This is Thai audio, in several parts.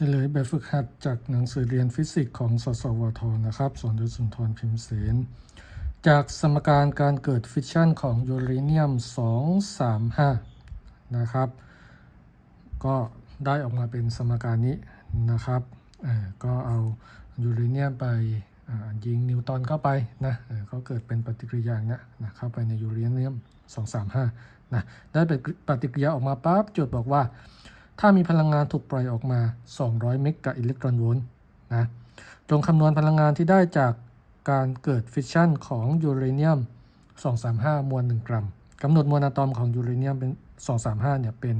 เฉลยแบบฝึกหัดจากหนังสือเรียนฟิสิกส์ของสสวทนะครับสอนโดยสุนทรพิมพ์เสน จากสมการการเกิดฟิชชันของยูเรเนียม 235 นะครับ ก็ได้ออกมาเป็นสมการนี้นะครับก็เอายูเรเนียมไปยิงนิวตอนเข้าไปนะเออก็เกิดเป็นปฏิกิริยาเนี้ยนะเข้าไปในยูเรเนียม 235 นะได้เป็นปฏิกิริยาออกมาปั๊บโจทย์บอกว่า ถ้ามีพลังงานถูกปล่อยออกมา 200 เมกะอิเล็กตรอนโวลต์นะ จงคำนวณพลังงานที่ได้จากการเกิดฟิชชันของยูเรเนียม 235 มวล 1 กรัมกำหนดมวลอะตอมของยูเรเนียมเป็น 235 เนี่ย เป็น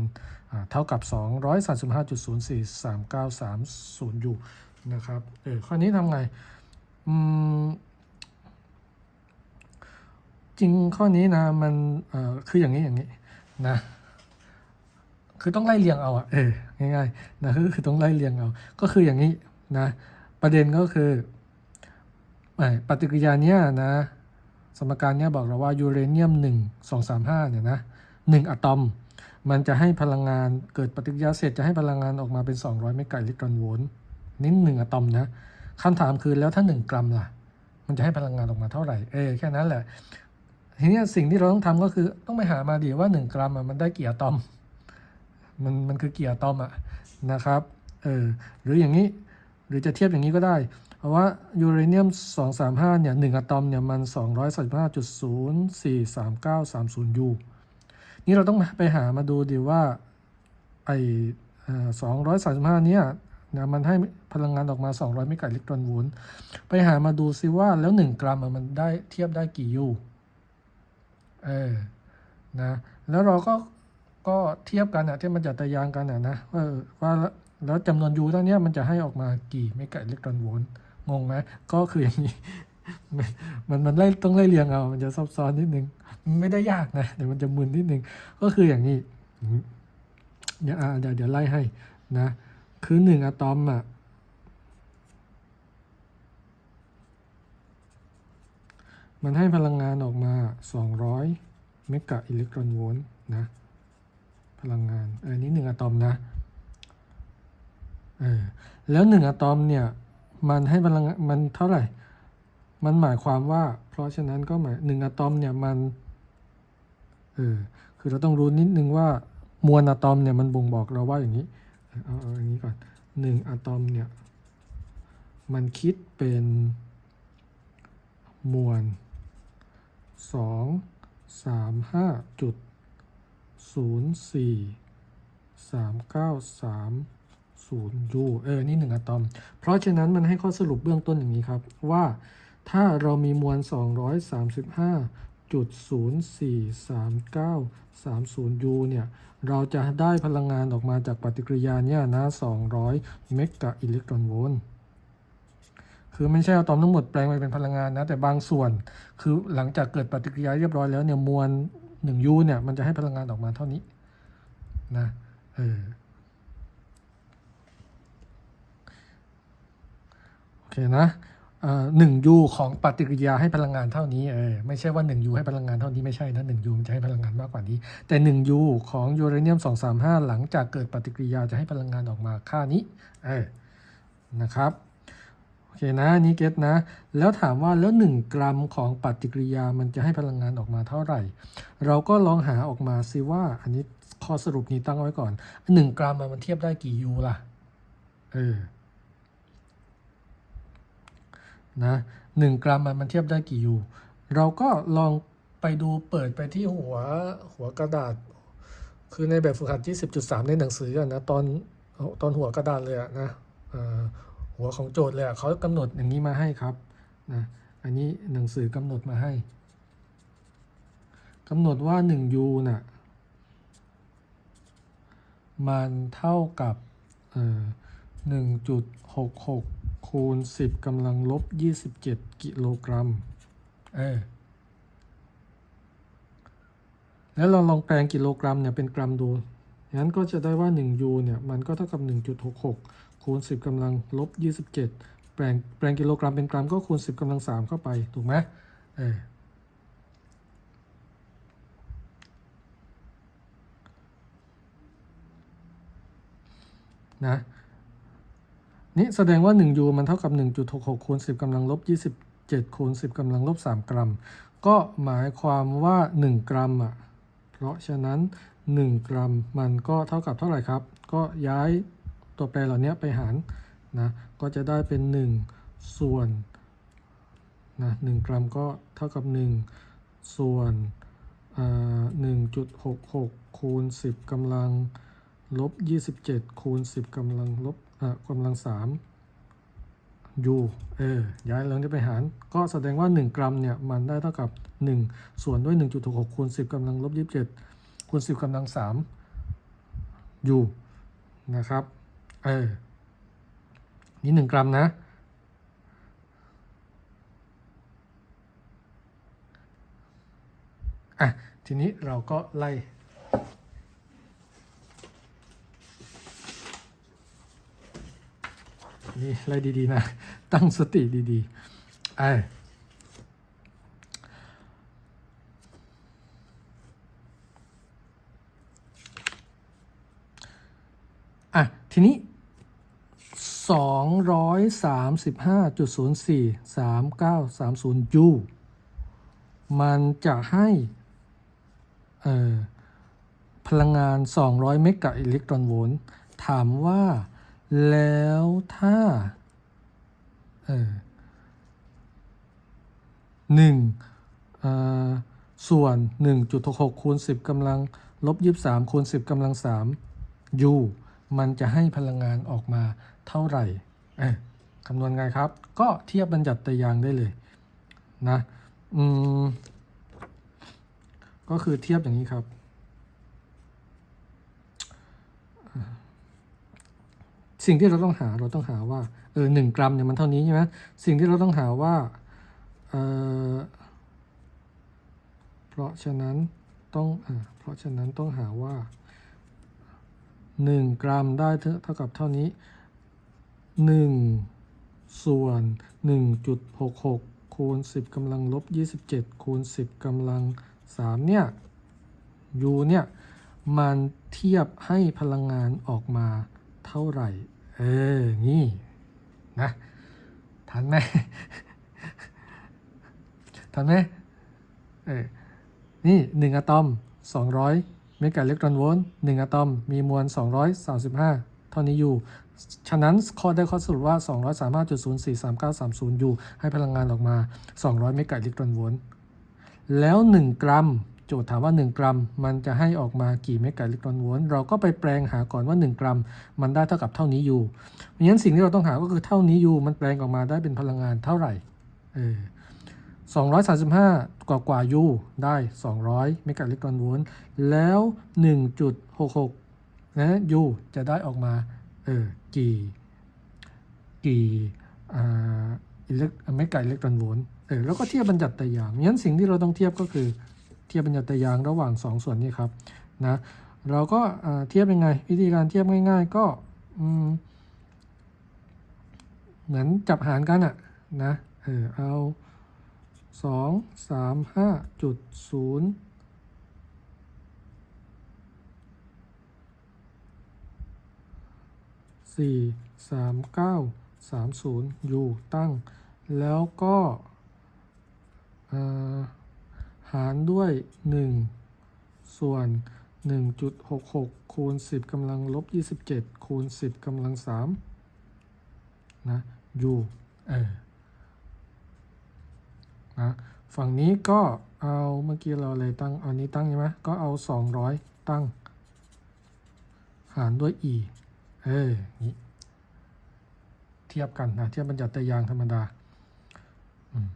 อ่าเท่ากับ 235.043930 ยูนะครับ เออ ข้อนี้ทำไง อืม จริงข้อนี้นะ มัน เออคืออย่างนี้อย่างนี้นะ คือต้องไล่เรียงเอาอะเออง่ายๆนะคือคือต้องไล่เรียงเอา ก็คืออย่างนี้นะ ประเด็นก็คือไอ้ปฏิกิริยาเนี้ยนะ สมการเนี้ยบอกเราว่ายูเรเนียม 1 2 3 5เนี่ยนะ1อะตอม มันจะให้พลังงานเกิดปฏิกิริยาเสร็จจะให้พลังงานออกมาเป็น 200เมกะอิเล็กตรอนโวลต์นี่หนึ่งอะตอมนะคำถามคือแล้วถ้า 1 กรัมล่ะ มันจะให้พลังงานออกมาเท่าไหร่เออแค่นั้นแหละทีเนี้ยสิ่งที่เราต้องทำก็คือต้องไปหามาดีว่า 1 กรัมอะมันได้กี่อะตอม มันมันคือเกี่อะตอมอะนะครับเออหรืออย่างนี้หรือจะเทียบอย่างนี้ก็ได้ เพราะว่ายูเรเนียม 235 เนี่ย 1อะตอมเนี่ย มัน 235.043930ยูนี่เราต้องไปหามาดูดีว่าไอเอ่อ235 เนี่ยนะมันให้พลังงานออกมา 200 เมกะอิเล็กตรอนโวลต์ไปหามาดูซิว่าแล้ว 1 กรัมมันได้เทียบได้กี่ยูเออนะแล้วเราก็ ก็เทียบกันอะที่มันจะตะยางกันอะนะว่าว่าแล้วจำนวนยูเท่าเนี้ยมันจะให้ออกมากี่เมกะอิเล็กตรอนโวลต์งงไหมก็คืออย่างนี้ มันมันไล่ต้องไล่เรียงเอามันจะซับซ้อนนิดนึง ไม่ได้ยากนะเดี๋ยวมันจะมึนนิดนึง ก็คืออย่างนี้ เดี๋ยวเดี๋ยวเดี๋ยวไล่ให้นะ คือหนึ่งอะตอมอะมันให้พลังงานออกมา 200 เมกะอิเล็กตรอนโวลต์นะ พลังงาน อันนี้หนึ่งอะตอมนะเออแล้วหนึ่งอะตอมเนี่ย มันให้พลังงานมันเท่าไหร่ มันหมายความว่า เพราะฉะนั้นก็หมายหนึ่งอะตอมเนี่ยมันเออคือเราต้องรู้นิดนึงว่ามวลอะตอมเนี่ยมันบ่งบอกเราว่าอย่างนี้เอาเอาอย่างนี้ก่อนหนึ่งอะตอมเนี่ยมันคิดเป็นมวลสองสามห้าจุด ศูนย์สี่สามเก้าสามศูนย์ยูเออ นี่หนึ่งอะตอม เพราะฉะนั้นมันให้ข้อสรุปเบื้องต้นอย่างนี้ครับ ว่าถ้าเรามีมวล 235จุด043930ยูเนี่ย เราจะได้พลังงานออกมาจากปฏิกิริยาเนี่ยนะ 200 เมกะอิเล็กตรอนโวลต์คือไม่ใช่อะตอมทั้งหมดแปลงไปเป็นพลังงานนะ แต่บางส่วน คือหลังจากเกิดปฏิกิริยาเรียบร้อยแล้วเนี่ยมวล หนึ่งยูเนี่ยมันจะให้พลังงานออกมาเท่านี้นะเออโอเคนะหนึ่งยูของปฏิกิริยาให้พลังงานเท่านี้เออไม่ใช่ว่าหนึ่งยูให้พลังงานเท่านี้ไม่ใช่นะหนึ่งยูมันจะให้พลังงานมากกว่านี้ แต่หนึ่งยูของยูเรเนียมสองสามห้าหลังจากเกิดปฏิกิริยาจะให้พลังงานออกมาค่านี้เออนะครับ โอเคนะอันนี้เก็ตนะ แล้วถามว่าแล้ว 1 กรัมของปฏิกิริยามันจะให้พลังงานออกมาเท่าไหร่ เราก็ลองหาออกมาซิว่า อันนี้ข้อสรุปนี้ตั้งไว้ก่อน 1 กรัมมันเทียบได้กี่ยูล่ะ เออ นะหนึ่งกรัมมันเทียบได้กี่ยู เราก็ลองไปดูเปิดไปที่หัวหัวกระดาษ คือในแบบฝึกหัดที่ 10.3 ในหนังสือนะตอนตอนหัวกระดาษเลยอะนะอ่อ หัวของโจทย์เลยเขากำหนดอย่างนี้มาให้ครับนะอันนี้หนังสือกำหนดมาให้กำหนดว่า1 u น่ะมันเท่ากับเอ่อ1.66คูณ10กำลังลบ27กิโลกรัมเออแล้วเราลองแปลงกิโลกรัมเนี่ยเป็นกรัมดูงั้นก็จะได้ว่า1 u เนี่ยมันก็เท่ากับ 1.66 คูณ 10กำลังลบ 27 แปลงแปลงกิโลกรัมเป็นกรัมก็คูณ 10กำลัง 3 เข้าไป ถูกไหมเออนะนี่แสดงว่า 1 ยูมันเท่ากับ 1.66 คูณ 10กำลังลบ 27 คูณ 10กำลังลบ 3 กรัม ก็หมายความว่า 1 กรัมอะ เพราะฉะนั้น 1 กรัมมันก็เท่ากับเท่าไหร่ครับ ก็ย้าย ตัวแปรเหล่านี้ไปหารนะก็จะได้เป็น 1 ส่วนนะ1กรัมก็เท่ากับ 1 ส่วนอ่า1.66คูณ10กำลังลบ27คูณ10กำลังลบอ่ากำลัง3 u เออย้ายเรื่องนี้ไปหาร ก็แสดงว่า 1 กรัมเนี่ย มันได้เท่ากับ 1 ส่วนด้วย 1.66คูณ10กำลังลบ27คูณ10กำลัง3 u นะครับ เออ นี่1กรัมนะ อะ ทีนี้เราก็ไล่นี่ไล่ดี ๆ นะ ตั้งสติดีๆไอ้อะ ทีนี้ 235.043930 U มันจะให้พลังงาน 200 เมกะอิเล็กตรอนโวลต์ ถามว่าแล้วถ้าหนึ่งเอ่อส่วน 1.66คูณ10กำลังลบ23คูณ10กำลัง3 U มันจะให้พลังงานออกมา เท่าไหร่เออคำนวณไงครับ ก็เทียบบัญญัติตยางได้เลยนะอืมก็คือเทียบอย่างนี้ครับ สิ่งที่เราต้องหาเราต้องหาว่าเออหนึ่งกรัมเนี่ยมันเท่านี้ใช่ไหมสิ่งที่เราต้องหาว่าเออเพราะฉะนั้นต้องอเพราะฉะนั้นต้องหาว่าหนึ่งกรัมได้เท่ากับเท่านี้ หนึ่งส่วนหนึ่งจุดหกหกคูณสิบกำลังลบยี่สิบเจ็ดคูณสิบกำลังสามเนี่ย u เนี่ย มันเทียบให้พลังงานออกมาเท่าไหร่ เออนี่นะ ทันไหม ทันไหมเออ นี่หนึ่งอะตอม 200 เมกะอิเล็กตรอนโวลต์หนึ่งอะตอม มีมวล 235 เท่านี้อยู่ ฉะนั้นข้อได้ข้อสรุปว่า 235.043930 U ให้พลังงานออกมา 200 เมกะอิเล็กตรอนโวลต์แล้ว 1 กรัม โจทย์ถามว่า 1 กรัม มันจะให้ออกมากี่เมกะอิเล็กตรอนโวลต์เราก็ไปแปลงหาก่อนว่า 1 กรัม มันได้เท่ากับเท่านี้อยู่เพราะฉะนั้นสิ่งที่เราต้องหาก็คือเท่านี้อยู่มันแปลงออกมาได้เป็นพลังงานเท่าไหร่เออ235 กว่ากว่ายูได้ 200 เมกะอิเล็กตรอนโวลต์แล้ว 1.66นะยูจะได้ออกมา ออกี่กี่อ่าอิเล็กเมกะอิเล็กตรอนโวลต์เออแล้วก็เทียบบัญญัติตายางงั้นสิ่งที่เราต้องเทียบก็คือเทียบบัญญัติตายางระหว่าง 2 ส่วนนี้ครับนะเราก็เทียบยังไง วิธีการเทียบง่าย ๆ ก็เหมือนจับหารกันอะนะเออเอาสองสามห้าจุดศูนย์ สี่สามเก้าสามศูนย์อยู่ตั้ง แล้วก็หารด้วยหนึ่งส่วนหนึ่งจุดหกหกคูณสิบกำลังลบยี่สิบเจ็ดคูณสิบกำลังสามนะอยู่เออนะฝั่งนี้ก็เอาเมื่อกี้เราเลยตั้งเอานี้ตั้งใช่ไหมก็เอา 200 ตั้ง หารด้วย e เออนี้เทียบกันนะเทียบบัญญัติตยางธรรมดาอืม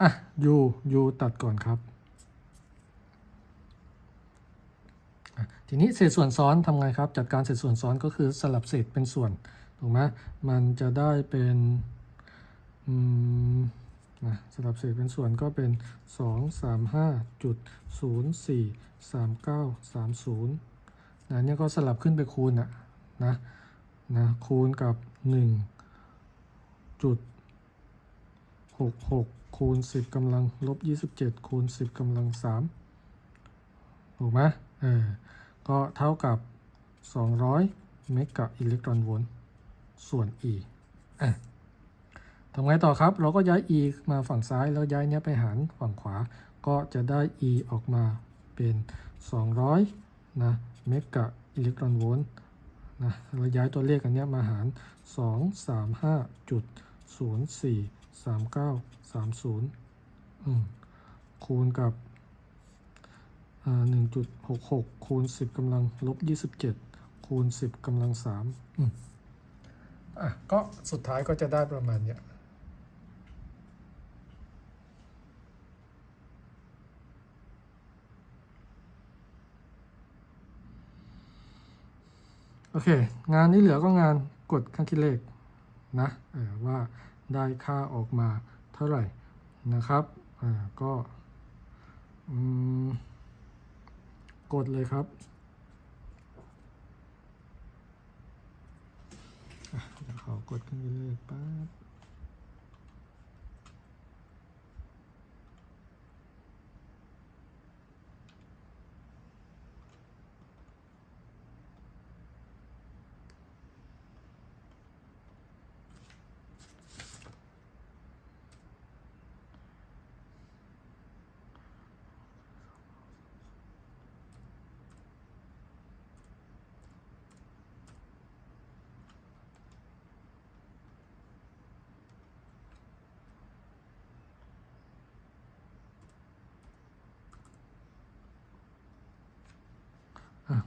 อะ u u ตัดก่อนครับ ทีนี้เศษส่วนซ้อนทำไงครับ จัดการเศษส่วนซ้อนก็คือสลับเศษเป็นส่วน ถูกไหมมันจะได้เป็นอืมนะสลับเศษเป็นส่วนก็เป็น 2 3 5จุด0 4 3 9 3 0นะเนี่ยก็สลับขึ้นไปคูณอะนะนะคูณกับ1จุดหกหกคูณสิบกำลังลบยี่สิบเจ็ดคูณสิบกำลังสามถูกไหมเออก็เท่ากับ 200 เมกะอิเล็กตรอนโวลต์ ส่วน e อะทำไงต่อครับ เราก็ย้าย e มาฝั่งซ้ายแล้วย้ายเนี้ยไปหารฝั่งขวา ก็จะได้ e ออกมาเป็น 200 นะ เมกะอิเล็กตรอนโวลต์นะ เราย้ายตัวเลขอันเนี้ยมาหาร 2 3 5จุด0 4 3 9 3 0 อืม คูณกับหนึ่งจุดหกหกคูณสิบกำลังลบยี่สิบเจ็ดคูณสิบกำลังสามอืม อะก็สุดท้ายก็จะได้ประมาณเนี้ยโอเค งานนี้เหลือก็งานกดข้างคิดเลขนะว่าได้ค่าออกมาเท่าไหร่นะครับก็กดเลยครับอะ เขอกดขึ้นไปเลยแป๊บ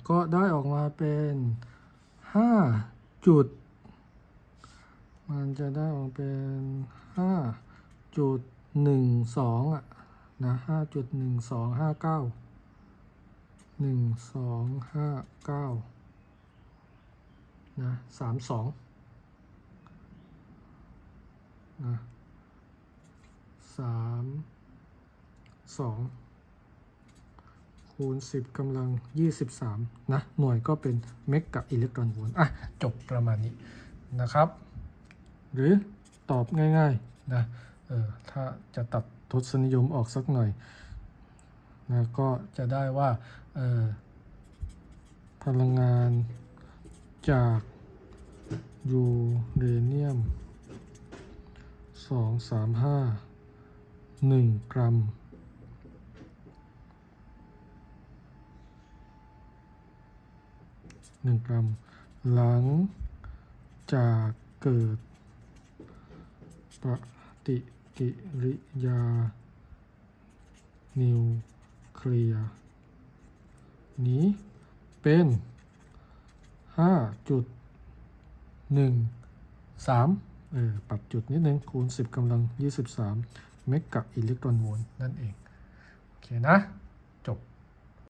ก็ได้ออกมาเป็นห้าจุด มันจะได้ออกเป็นห้าจุดหนึ่งสองอะนะห้าจุดหนึ่งสองห้าเก้าหนึ่งสองห้าเก้านะสามสองนะสามสอง คูณ 10กำลัง 23 นะ หน่วยก็เป็นเมกะอิเล็กตรอนโวลต์อะ จบประมาณนี้นะครับ หรือตอบง่ายๆนะเออถ้าจะตัดทศนิยมออกสักหน่อยนะก็จะได้ว่าเออพลังงานจากยูเรเนียม 235 1 กรัม หนึ่งกรัม หลังจากเกิด ปฏิกิริยา นิวเคลียร์ นี้เป็นห้าจุดหนึ่งสามเออ ปรับจุดนิดนึง คูณสิบกำลังยี่สิบสามเมกะอิเล็กตรอนโวลต์นั่นเอง โอเคนะ